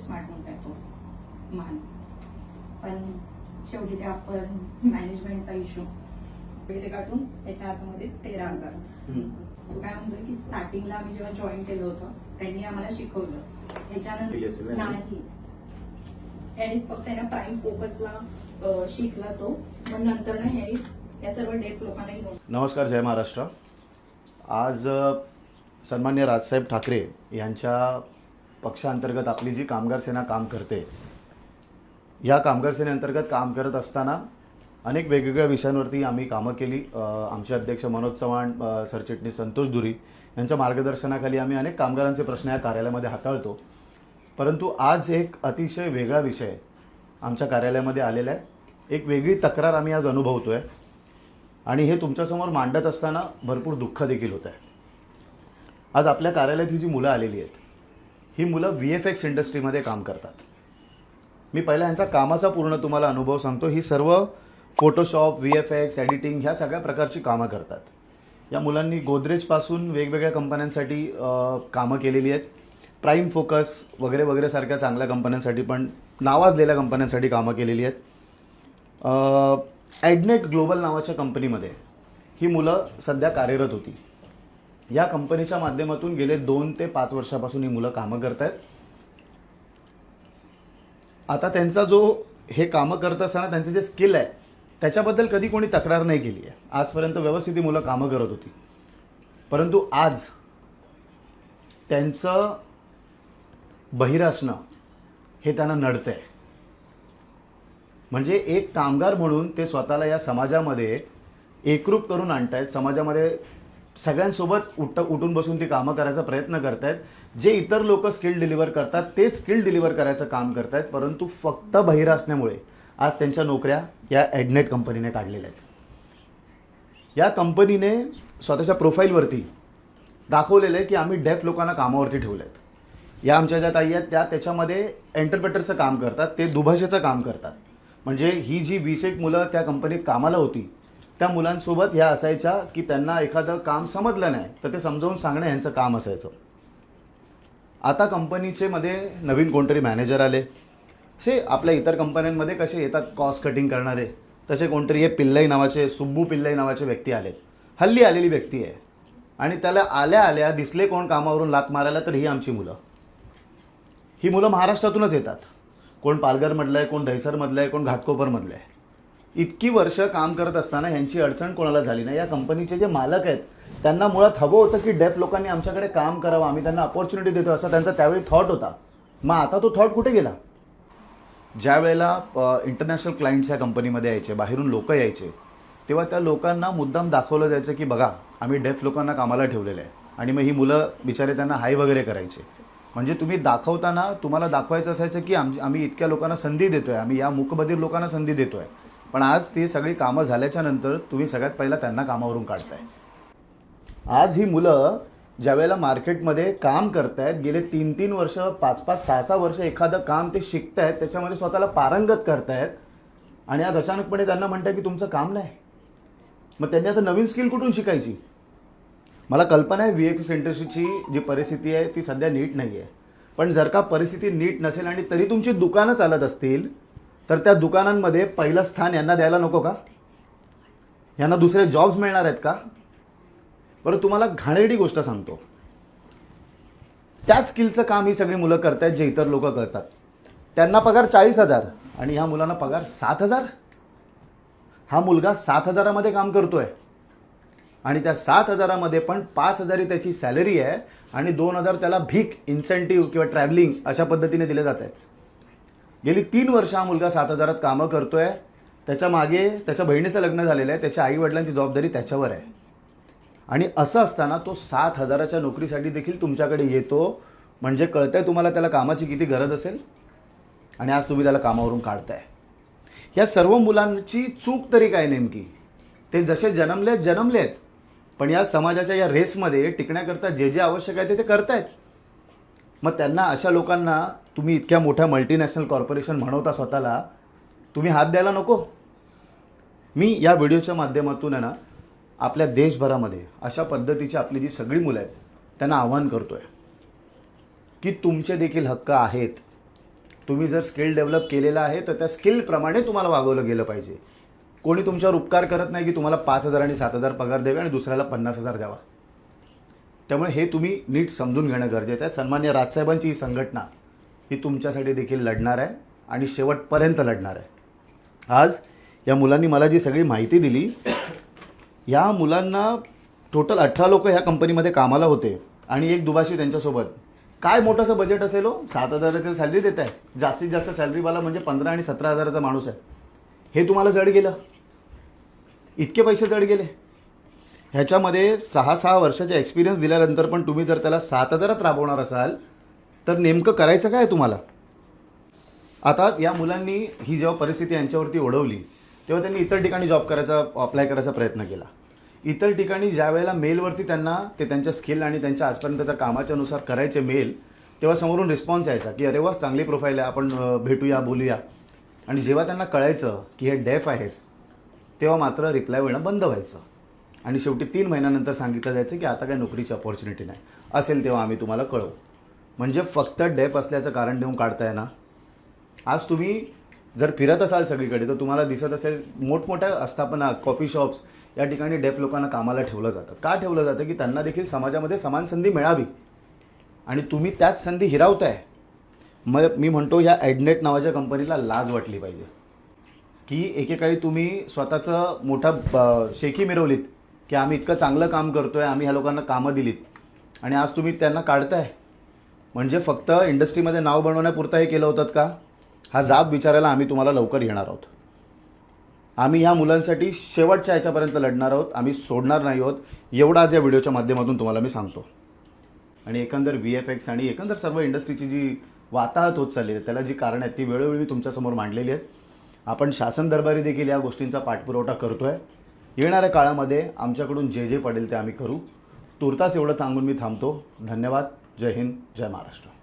Smart म्हणता येतो मान. पण शेवटी ते आपण मॅनेजमेंटचा इश्यू पहिले काढून त्याच्या हातामध्ये तेरा हजार. तो काय म्हणतोय की स्टार्टिंगला आम्ही जेव्हा जॉईन केलं होतं त्यांनी आम्हाला शिकवलं. त्याच्यानंतर? नाही. यानेच फक्त आहे ना प्राईम फोकसला शिकला तो. पण नंतर ना यानेच या सर्व डेफ लोकांना घेऊन. नमस्कार जय महाराष्ट्र. आज सन्मान्य राजसाहेब ठाकरे यांच्या पक्षांतर्गत आपली जी कामगार सेना काम करते या कामगार सेनेअंतर्गत काम करत असताना अनेक वेगवेगळ्या विषयांवरती आम्ही कामं केली. आमचे अध्यक्ष मनोज चव्हाण सरचिटणीस संतोष धुरी यांच्या मार्गदर्शनाखाली आम्ही अनेक कामगारांचे प्रश्न या कार्यालयामध्ये हाताळतो. परंतु आज एक अतिशय वेगळा विषय आमच्या कार्यालयामध्ये आलेला आहे. एक वेगळी तक्रार आम्ही आज अनुभवतो आहे आणि हे तुमच्यासमोर मांडत असताना भरपूर दुःख देखील होत आहे आज आपल्या कार्यालयात ही जी मुलं आलेली आहेत ही मुलं व्ही एफ एक्स इंडस्ट्रीमध्ये काम करतात. मी पहिला यांचा कामाचा पूर्ण तुम्हाला अनुभव सांगतो. ही सर्व Photoshop V F X editing ह्या सगळ्या प्रकारची कामं करतात. या मुलांनी गोदरेजपासून वेगवेगळ्या कंपन्यांसाठी कामं केलेली आहेत. प्राईम फोकस वगैरे वगैरे सारख्या चांगल्या कंपन्यांसाठी पण नावाजलेल्या कंपन्यांसाठी कामं केलेली आहेत. ॲडनेट ग्लोबल नावाच्या कंपनीमध्ये ही मुलं सध्या कार्यरत होती. या कंपनीच्या माध्यमातून गेले दोन ते पाच वर्षापासून ही मुलं कामं करत आहेत आता त्यांचा जो हे कामं करत असताना त्यांचे जे स्किल आहे त्याच्याबद्दल कधी कोणी तक्रार नाही केली आहे. आजपर्यंत व्यवस्थित ही मुलं कामं करत होती. परंतु आज त्यांचं बहिर असणं हे त्यांना नडतं आहे म्हणजे एक कामगार म्हणून ते स्वतःला या समाजामध्ये एकरूप करून आणतायत. समाजामध्ये सगळ्यांसोबत उठ उठून बसून ती कामं करायचा प्रयत्न करतायत. जे इतर लोक स्किल डिलिव्हर करतात ते स्किल डिलिव्हर करायचं काम करतायत परंतु फक्त बहिर असण्यामुळे आज त्यांच्या नोकऱ्या या ॲडनेट कंपनीने काढलेल्या आहेत. या कंपनीने स्वतःच्या प्रोफाईलवरती दाखवलेलं आहे की आम्ही डेफ लोकांना कामावरती ठेवले आहेत या आमच्या ज्या ताई आहेत त्या त्याच्यामध्ये एंटरप्रेटरचं काम करतात ते दुभाषेचं काम करतात. म्हणजे ही जी वीस एक मुलं त्या कंपनीत कामाला होती त्या मुलांसोबत ह्या असायच्या की त्यांना एखादं काम समजलं नाही तर ते समजावून सांगणं यांचं काम असायचं. आता कंपनीचे मध्ये नवीन कोणतरी मॅनेजर आले. से आपल्या इतर कंपन्यांमध्ये कसे येतात कॉस्ट कटिंग करणारे तसे कोणतरी हे पिल्लई नावाचे सुब्बू पिल्लई नावाचे व्यक्ती आलेत. हल्ली आलेली व्यक्ती आहे. आणि त्याला आल्या आल्या दिसले कोण कामावरून लात मारायला तर ही आमची मुलं. ही मुलं महाराष्ट्रातूनच येतात. कोण पालघरमधलं आहे कोण दहिसरमधलं आहे कोण घाटकोपरमधलं आहे. इतकी वर्ष काम करत असताना यांची अडचण कोणाला झाली नाही. या कंपनीचे जे मालक आहेत त्यांना मुळात हवं होतं की डेफ लोकांनी आमच्याकडे काम करावं आम्ही त्यांना अपॉर्च्युनिटी देतो असा त्यांचा त्यावेळी थॉट होता. मग आता तो थॉट कुठे गेला? ज्या वेळेला इंटरनॅशनल क्लायंट्स या कंपनीमध्ये यायचे बाहेरून लोक यायचे तेव्हा त्या लोकांना मुद्दाम दाखवलं जायचं की बघा आम्ही डेफ लोकांना कामाला ठेवलेलं आहे. आणि मग ही मुलं बिचारे त्यांना हाय वगैरे करायचे. म्हणजे तुम्ही दाखवताना तुम्हाला दाखवायचं असायचं की आम आम्ही इतक्या लोकांना संधी देतो आहे आम्ही या मुकबधीर लोकांना संधी देतो आहे पण आज ती सगळी कामं झाल्याच्यानंतर तुम्ही सगळ्यात पहिला त्यांना कामावरून काढताय. आज ही मुलं ज्यावेळेला मार्केटमध्ये काम करतायत गेले तीन तीन वर्ष पाच पाच सहा सहा वर्ष एखादं काम ते शिकतायत त्याच्यामध्ये स्वतःला पारंगत करतायत आणि आज अचानकपणे त्यांना म्हणताय की तुमचं काम नाही. मग त्यांनी आता नवीन स्किल कुठून शिकायची? मला कल्पना आहे व्ही एफ सेंटरची जी परिस्थिती आहे ती सध्या नीट नाही आहे पण जर का परिस्थिती नीट नसेल आणि तरी तुमची दुकानं चालत असतील तर त्या दुकानांमध्ये पहिलं स्थान यांना द्यायला नको का? यांना दुसरे जॉब्स मिळणार आहेत का? बरं तुम्हाला घाणेरडी गोष्ट सांगतो. त्याच स्किलचं काम ही सगळी मुलं करत आहेत जे इतर लोक करतात. त्यांना पगार चाळीस हजार आणि ह्या मुलांना पगार सात हजार. हा मुलगा सात हजारामध्ये काम करतोय. आणि त्या सात हजारामध्ये पण पाच हजारी त्याची सॅलरी आहे आणि दोन हजार त्याला भीक इन्सेंटिव्ह किंवा ट्रॅव्हलिंग अशा पद्धतीने दिले जात आहेत. गेली तीन वर्ष हा मुलगा सात हजारात कामं करतोय. त्याच्यामागे त्याच्या बहिणीचं लग्न झालेलं आहे. त्याच्या आईवडिलांची जबाबदारी त्याच्यावर आहे. आणि असं असताना तो सात हजाराच्या नोकरीसाठी देखील तुमच्याकडे येतो. म्हणजे कळतंय तुम्हाला त्याला कामाची किती गरज असेल? आणि आज तुम्ही त्याला कामावरून काढताय. या सर्व मुलांची चूक तरी काय नेमकी? ते जसे जन्मलेत जन्मलेत. पण या समाजाच्या या रेसमध्ये टिकण्याकरता जे जे आवश्यक आहे ते ते करतायत. मग त्यांना अशा लोकांना तुम्ही इतक्या मोठ्या मल्टीनॅशनल कॉर्पोरेशन म्हणवता स्वतःला तुम्ही हात द्यायला नको. मी या व्हिडिओच्या माध्यमातून आहे ना आपल्या देशभरामध्ये अशा पद्धतीची आपली जी सगळी मुलं आहेत त्यांना आव्हान आहे की तुमचे देखील हक्क आहेत. तुम्ही जर स्किल डेव्हलप केलेलं आहे तर त्या स्किलप्रमाणे तुम्हाला वागवलं गेलं पाहिजे. कोणी तुमच्यावर उपकार करत नाही की तुम्हाला पाच हजार आणि सात हजार पगार द्यावे आणि दुसऱ्याला पन्नास हजार द्यावा. त्यामुळे हे तुम्ही नीट समजून घेणं गरजेचं आहे. सन्मान्य राजसाहेबांची ही संघटना ही तुमच्यासाठी देखील लढणार आहे आणि शेवटपर्यंत लढणार आहे. आज या मुलांनी मला जी सगळी माहिती दिली या मुलांना टोटल अठरा लोक ह्या कंपनीमध्ये कामाला होते आणि एक दुभाषी त्यांच्यासोबत. काय मोठंसं बजेट असेल हो? सात हजाराची सॅलरी देत आहे. जास्तीत जास्त सॅलरीवाला म्हणजे पंधरा आणि सतरा हजाराचा माणूस आहे. हे तुम्हाला जड गेलं. इतके पैसे जड गेले. ह्याच्यामध्ये सहा सहा वर्षाचा एक्सपिरियन्स दिल्यानंतर पण तुम्ही जर त्याला सात हजारात राबवणार असाल तर नेमकं करायचं काय तुम्हाला? आता या मुलांनी ही जेव्हा परिस्थिती यांच्यावरती ओढवली तेव्हा त्यांनी इतर ठिकाणी जॉब करायचा अप्लाय करायचा प्रयत्न केला. इतर ठिकाणी ज्या वेळेला मेलवरती त्यांना ते त्यांच्या स्किल आणि त्यांच्या आजपर्यंतच्या कामाच्यानुसार करायचे मेल तेव्हा समोरून रिस्पॉन्स यायचा की अरे वा चांगली प्रोफाईल आहे आपण भेटूया बोलूया. आणि जेव्हा त्यांना कळायचं की हे डेफ आहेत तेव्हा मात्र रिप्लाय मिळणं बंद व्हायचं. आणि शेवटी तीन महिन्यानंतर सांगितलं जायचं की आता काही नोकरीची अपॉर्च्युनिटी नाही. असेल तेव्हा आम्ही तुम्हाला कळवू. म्हणजे फक्त डेप असल्याचं कारण देऊन काढताय ना? आज तुम्ही जर फिरत असाल सगळीकडे तर तुम्हाला दिसत असेल मोठमोठ्या आस्थापना कॉफी शॉप्स या ठिकाणी डेप लोकांना कामाला ठेवलं जातं. का ठेवलं जातं? की त्यांना देखील समाजामध्ये समान संधी मिळावी. आणि तुम्ही त्याच संधी हिरावताय. मग मी म्हणतो ह्या ॲडनेट नावाच्या कंपनीला लाज वाटली पाहिजे. की एकेकाळी तुम्ही स्वतःचं मोठा ब- शेकी मिरवलीत. की आम्ही इतकं चांगलं काम करतोय आम्ही ह्या लोकांना कामं दिलीत. आणि आज तुम्ही त्यांना काढताय. म्हणजे फक्त इंडस्ट्रीमध्ये नाव बनवण्यापुरता हे केलं होतं का? हा जाब विचारायला आम्ही तुम्हाला लवकर येणार आहोत. आम्ही ह्या मुलांसाठी शेवटच्या याच्यापर्यंत लढणार आहोत. आम्ही सोडणार नाही आहोत. एवढं आज या व्हिडिओच्या माध्यमातून तुम्हाला मी सांगतो. आणि एकंदर व्ही एफ एक्स आणि एकंदर सर्व इंडस्ट्रीची जी वाताहत होत चालली आहे त्याला जी कारणं आहेत ती वेळोवेळी मी तुमच्यासमोर मांडलेली आहेत. आपण शासन दरबारी देखील या गोष्टींचा पाठपुरवठा करतो आहे येणाऱ्या काळामध्ये आमच्याकडून जे जे पडेल ते आम्ही करू. तुर्तास एवढं सांगून मी थांबतो. धन्यवाद. जय हिंद. जय महाराष्ट्र.